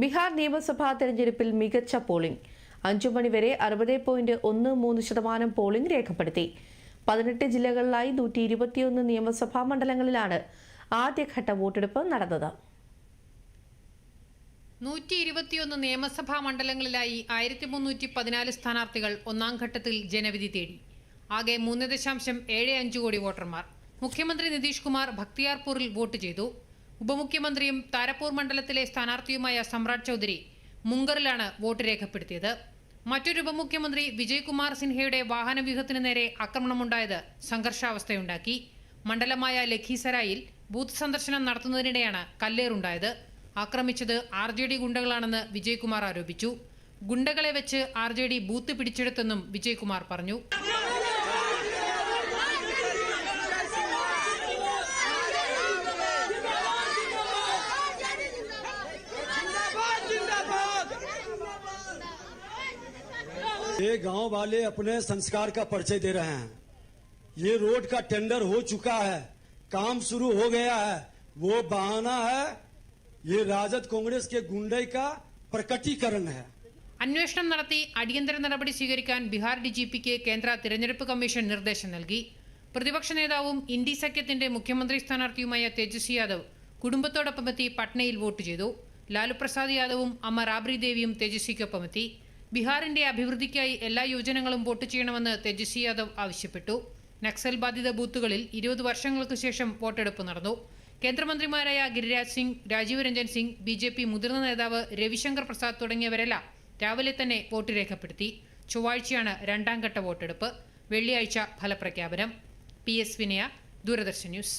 ബീഹാർ നിയമസഭാ തെരഞ്ഞെടുപ്പിൽ മികച്ച പോളിംഗ്. അഞ്ചു മണിവരെ അറുപത് പോയിന്റ് ഒന്ന് മൂന്ന് ശതമാനം പോളിംഗ് രേഖപ്പെടുത്തി. പതിനെട്ട് ജില്ലകളിലായി നൂറ്റി ഇരുപത്തിയൊന്ന് നിയമസഭാ മണ്ഡലങ്ങളിലാണ് ആദ്യഘട്ട വോട്ടെടുപ്പ് നടന്നത്. നൂറ്റി ഇരുപത്തിയൊന്ന് നിയമസഭാ മണ്ഡലങ്ങളിലായി ആയിരത്തി മുന്നൂറ്റി പതിനാല് സ്ഥാനാർത്ഥികൾ ഒന്നാം ഘട്ടത്തിൽ ജനവിധി തേടി. ആകെ മൂന്ന് ദശാംശം ഏഴ് അഞ്ച് കോടി വോട്ടർമാർ. മുഖ്യമന്ത്രി നിതീഷ് കുമാർ ഭക്തിയാർപൂരിൽ വോട്ട് ചെയ്തു. ഉപമുഖ്യമന്ത്രിയും താരപ്പൂർ മണ്ഡലത്തിലെ സ്ഥാനാർത്ഥിയുമായ സമ്രാട് ചൗധരി മുങ്കറിലാണ് വോട്ട് രേഖപ്പെടുത്തിയത്. മറ്റൊരു ഉപമുഖ്യമന്ത്രി വിജയ്കുമാർ സിൻഹയുടെ വാഹനവ്യൂഹത്തിന് നേരെ ആക്രമണമുണ്ടായത് സംഘർഷാവസ്ഥയുണ്ടാക്കി. മണ്ഡലമായ ലഖീസരായിൽ ബൂത്ത് സന്ദർശനം നടത്തുന്നതിനിടെയാണ് കല്ലേറുണ്ടായത്. ആക്രമിച്ചത് ആർ ജെ ഡി ഗുണ്ടകളാണെന്ന് വിജയ്കുമാർ ആരോപിച്ചു. ഗുണ്ടകളെ വെച്ച് ആർ ജെ ഡി ബൂത്ത് പിടിച്ചെടുത്തെന്നും വിജയ്കുമാർ പറഞ്ഞു. ये गांव वाले अपने संस्कार का परिचय दे रहे हैं ये रोड का टेंडर हो चुका है काम शुरू हो गया है वो बहाना है ये राजद कांग्रेस के गुंडे का प्रकटीकरण है അന്വേഷണം നടത്തി അടിയന്തര നടപടി സ്വീകരിക്കാൻ ബീഹാർ ഡി ജി പിക്ക് കേന്ദ്ര തിരഞ്ഞെടുപ്പ് കമ്മീഷൻ നിർദ്ദേശം നൽകി പ്രതിപക്ഷ നേതാവും ഇന്ത്യ സഖ്യത്തിന്റെ മുഖ്യമന്ത്രി സ്ഥാനാർത്ഥിയുമായ തേജസ്വി യാദവ് കുടുംബത്തോടൊപ്പമെത്തി പട്നയിൽ വോട്ട് ചെയ്തു ലാലു പ്രസാദ് യാദവും അമ്മ റാബ്രി ദേവിയും തേജസ്വിക്കൊപ്പമെത്തി ബീഹാറിന്റെ അഭിവൃദ്ധിക്കായി എല്ലാ യോജനകളും വോട്ട് ചെയ്യണമെന്ന് തേജസ്വി യാദവ് ആവശ്യപ്പെട്ടു. നക്സൽ ബാധിത ബൂത്തുകളിൽ ഇരുപത് വർഷങ്ങൾക്ക് ശേഷം വോട്ടെടുപ്പ് നടന്നു. കേന്ദ്രമന്ത്രിമാരായ Giriraj Singh Rajiv Ranjan Singh B J P മുതിർന്ന നേതാവ് രവിശങ്കർ പ്രസാദ് തുടങ്ങിയവരെല്ലാം രാവിലെ തന്നെ വോട്ട് രേഖപ്പെടുത്തി. ചൊവ്വാഴ്ചയാണ് രണ്ടാം ഘട്ട വോട്ടെടുപ്പ്. വെള്ളിയാഴ്ച ഫലപ്രഖ്യാപനം. പി എസ് വിനയ ദൂരദർശൻ ന്യൂസ്.